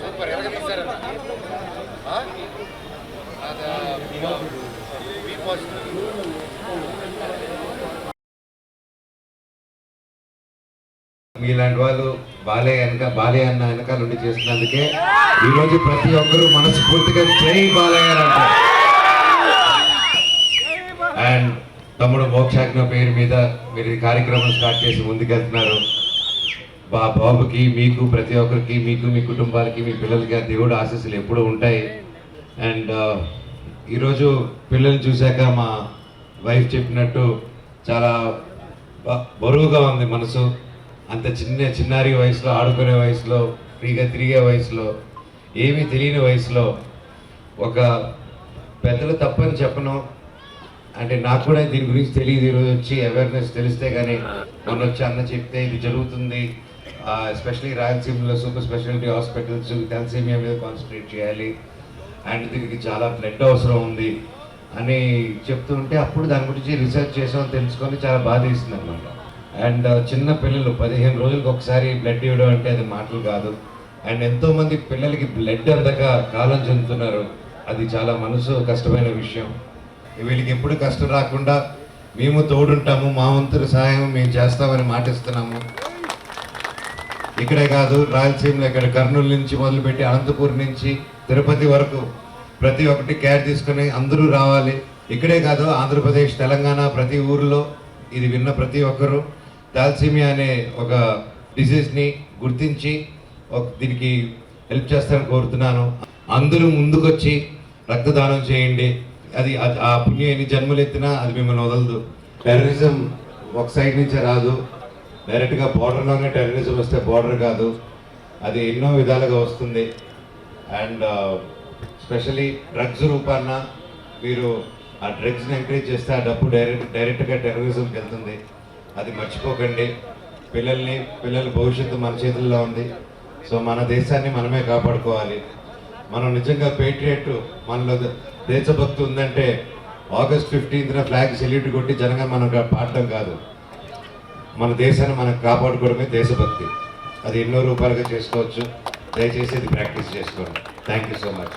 Super ఎలాగ తీశారు అది బి పాజిటివ్ మీలాంటి వాళ్ళు బాలే వెనక బాలే అన్న వెనకాల ఉండి చేసినందుకే ఈ రోజు ప్రతి ఒక్కరూ మనస్ఫూర్తిగా జై బాలయ్య అంటారు అండ్ తమ్ముడు మోక్షాజ్ఞ పేరు మీద మీరు ఈ కార్యక్రమం స్టార్ట్ చేసి ముందుకెళ్తున్నారు. మా బాబుకి మీకు ప్రతి ఒక్కరికి మీకు మీ కుటుంబాలకి మీ పిల్లలకి ఆ దేవుడు ఆశీస్సులు ఎప్పుడూ ఉంటాయి. అండ్ ఈరోజు పిల్లల్ని చూశాక మా వైఫ్ చెప్పినట్టు చాలా బ- బరువుగా ఉంది మనసు. అంత చిన్న చిన్నారి వయసులో ఆడుకునే వయసులో ఫ్రీగా తిరిగే వయసులో ఏమీ తెలియని వయసులో ఒక పెద్దలు తప్పని చెప్పను. అంటే నాకు కూడా దీని గురించి తెలియదు ఈరోజు వచ్చి అవేర్నెస్ తెలిస్తే కానీ మొన్న వచ్చి అన్న చెప్తే ఇది జరుగుతుంది. ఎస్పెషలీ రాయలసీమలో సూపర్ స్పెషాలిటీ హాస్పిటల్స్ థాలసీమియా మీద కాన్సన్ట్రేట్ చేయాలి. అండ్ దీనికి చాలా బ్లడ్ అవసరం ఉంది అని చెప్తుంటే అప్పుడు దాని గురించి రీసెర్చ్ చేసామని తెలుసుకొని చాలా బాధ వేసింది అనమాట అండ్ చిన్న పిల్లలు పదిహేను రోజులకు ఒకసారి బ్లడ్ ఇవ్వడం అంటే అది మాటలు కాదు. అండ్ ఎంతోమంది పిల్లలకి బ్లడ్ అందక కాలం చెందుతున్నారు. అది చాలా మనసు కష్టమైన విషయం. వీళ్ళకి ఎప్పుడు కష్టం రాకుండా మేము తోడుంటాము మా వంతుల సహాయం మేము చేస్తామని మాటిస్తున్నాము. ఇక్కడే కాదు రాయలసీమలో ఇక్కడ కర్నూలు నుంచి మొదలుపెట్టి అనంతపూర్ నుంచి తిరుపతి వరకు ప్రతి ఒక్కటి కేర్ తీసుకుని అందరూ రావాలి. ఇక్కడే కాదు ఆంధ్రప్రదేశ్ తెలంగాణ ప్రతి ఊరిలో ఇది విన్న ప్రతి ఒక్కరూ. థాల్సీమియా అనే ఒక డిసీజ్ని గుర్తించి ఒక- దీనికి హెల్ప్ చేస్తారని కోరుతున్నాను. అందరూ ముందుకొచ్చి రక్తదానం చేయండి. అది అది- ఆ పుణ్యం ఎన్ని జన్మలు ఎత్తినా అది మిమ్మల్ని వదలదు. టెర్రరిజం ఒక సైడ్ నుంచే రాదు. డైరెక్ట్గా బార్డర్లోనే టెర్రరిజం వస్తే బార్డర్ కాదు. అది ఎన్నో విధాలుగా వస్తుంది. అండ్ స్పెషలీ డ్రగ్స్ రూపాన మీరు ఆ డ్రగ్స్ని ఎంకరేజ్ చేస్తే ఆ డబ్బు డైరెక్ట్ డైరెక్ట్గా టెర్రరిజంకి వెళ్తుంది. అది మర్చిపోకండి. పిల్లల్ని పిల్లల భవిష్యత్తు మన చేతుల్లో ఉంది. సో మన దేశాన్ని మనమే కాపాడుకోవాలి. మనం నిజంగా పేట్రియట్ మనలో దేశభక్తి ఉందంటే ఆగస్ట్ ఫిఫ్టీన్త్న ఫ్లాగ్ సెల్యూట్ కొట్టి జనంగా మనం పాడటం కాదు. మన దేశాన్ని మనం కాపాడుకోవడమే దేశభక్తి. అది ఎన్నో రూపాయలుగా చేసుకోవచ్చు. దయచేసి ఇది ప్రాక్టీస్ చేసుకోండి. Thank you so much